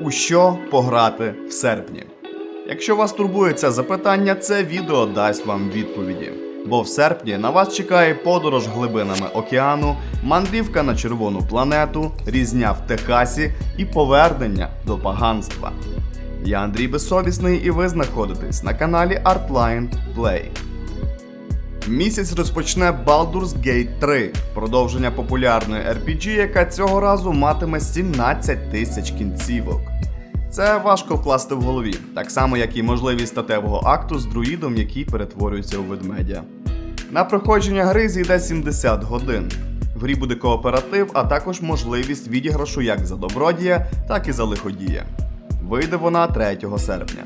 У що пограти в серпні? Якщо вас турбує це запитання, це відео дасть вам відповіді. Бо в серпні на вас чекає подорож глибинами океану, мандрівка на червону планету, різня в Техасі і повернення до паганства. Я Андрій Безсовісний, і ви знаходитесь на каналі Artline Play. Місяць розпочне Baldur's Gate 3, продовження популярної RPG, яка цього разу матиме 17 тисяч кінцівок. Це важко вкласти в голові, так само як і можливість статевого акту з друїдом, який перетворюється у ведмедя. На проходження гри зійде 70 годин. В грі буде кооператив, а також можливість відіграшу як за добродія, так і за лиходія. Вийде вона 3 серпня.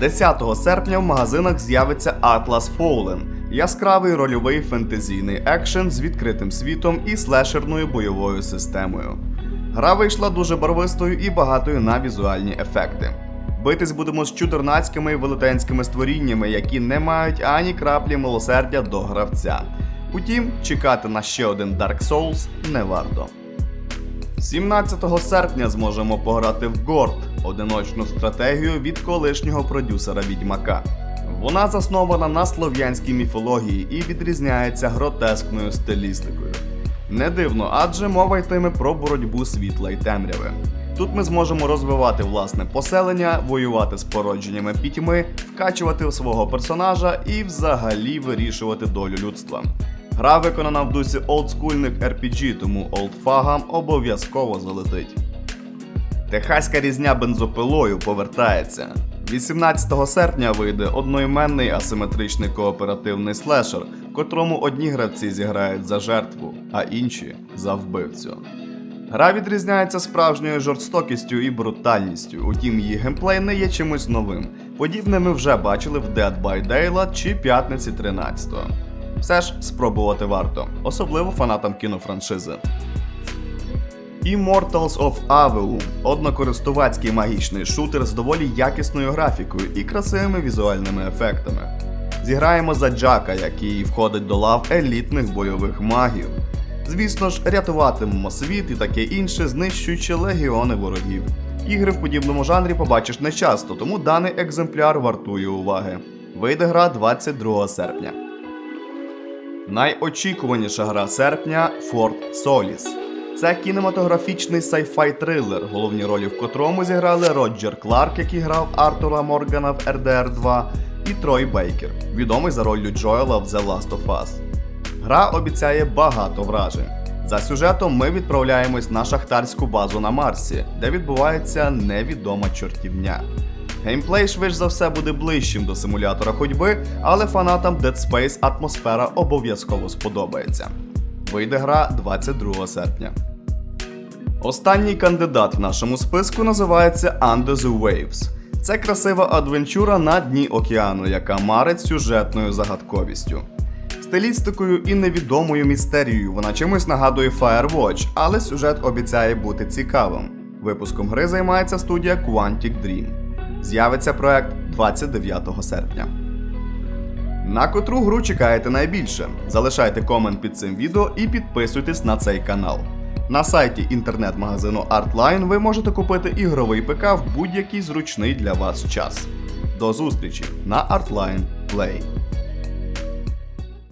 10 серпня в магазинах з'явиться Atlas Fallen – яскравий рольовий фентезійний екшен з відкритим світом і слешерною бойовою системою. Гра вийшла дуже барвистою і багатою на візуальні ефекти. Битись будемо з чудернацькими велетенськими створіннями, які не мають ані краплі милосердя до гравця. Утім, чекати на ще один Dark Souls не варто. 17 серпня зможемо пограти в Горд, одиночну стратегію від колишнього продюсера Відьмака. Вона заснована на слов'янській міфології і відрізняється гротескною стилістикою. Не дивно, адже мова йтиме про боротьбу світла й темряви. Тут ми зможемо розвивати власне поселення, воювати з породженнями пітьми, вкачувати свого персонажа і взагалі вирішувати долю людства. Гра виконана в дусі олдскульних RPG, тому олдфагам обов'язково залетить. Техаська різня бензопилою повертається. 18 серпня вийде одноіменний асиметричний кооперативний слешер, котрому одні гравці зіграють за жертву, а інші за вбивцю. Гра відрізняється справжньою жорстокістю і брутальністю, утім її геймплей не є чимось новим. Подібне ми вже бачили в Dead by Daylight чи П'ятниці 13. Все ж спробувати варто, особливо фанатам кінофраншизи. Immortals of Aveum – однокористувацький магічний шутер з доволі якісною графікою і красивими візуальними ефектами. Зіграємо за Джака, який входить до лав елітних бойових магів. Звісно ж, рятуватимемо світ і таке інше, знищуючи легіони ворогів. Ігри в подібному жанрі побачиш нечасто, тому даний екземпляр вартує уваги. Вийде гра 22 серпня. Найочікуваніша гра серпня Fort Solis. Це кінематографічний сайфай трилер, головні ролі в котрому зіграли Роджер Кларк, який грав Артура Моргана в RDR 2, і Трой Бейкер, відомий за роллю Джоела в The Last of Us. Гра обіцяє багато вражень. За сюжетом ми відправляємось на шахтарську базу на Марсі, де відбувається невідома чортівня. Геймплей швидше за все буде ближчим до симулятора ходьби, але фанатам Dead Space атмосфера обов'язково сподобається. Вийде гра 22 серпня. Останній кандидат в нашому списку називається Under the Waves. Це красива адвенчура на дні океану, яка марить сюжетною загадковістю. Стилістикою і невідомою містерією вона чимось нагадує Firewatch, але сюжет обіцяє бути цікавим. Випуском гри займається студія Quantic Dream. З'явиться проект 29 серпня. На котру гру чекаєте найбільше? Залишайте комент під цим відео і підписуйтесь на цей канал. На сайті інтернет-магазину Artline ви можете купити ігровий ПК в будь-який зручний для вас час. До зустрічі на Artline Play.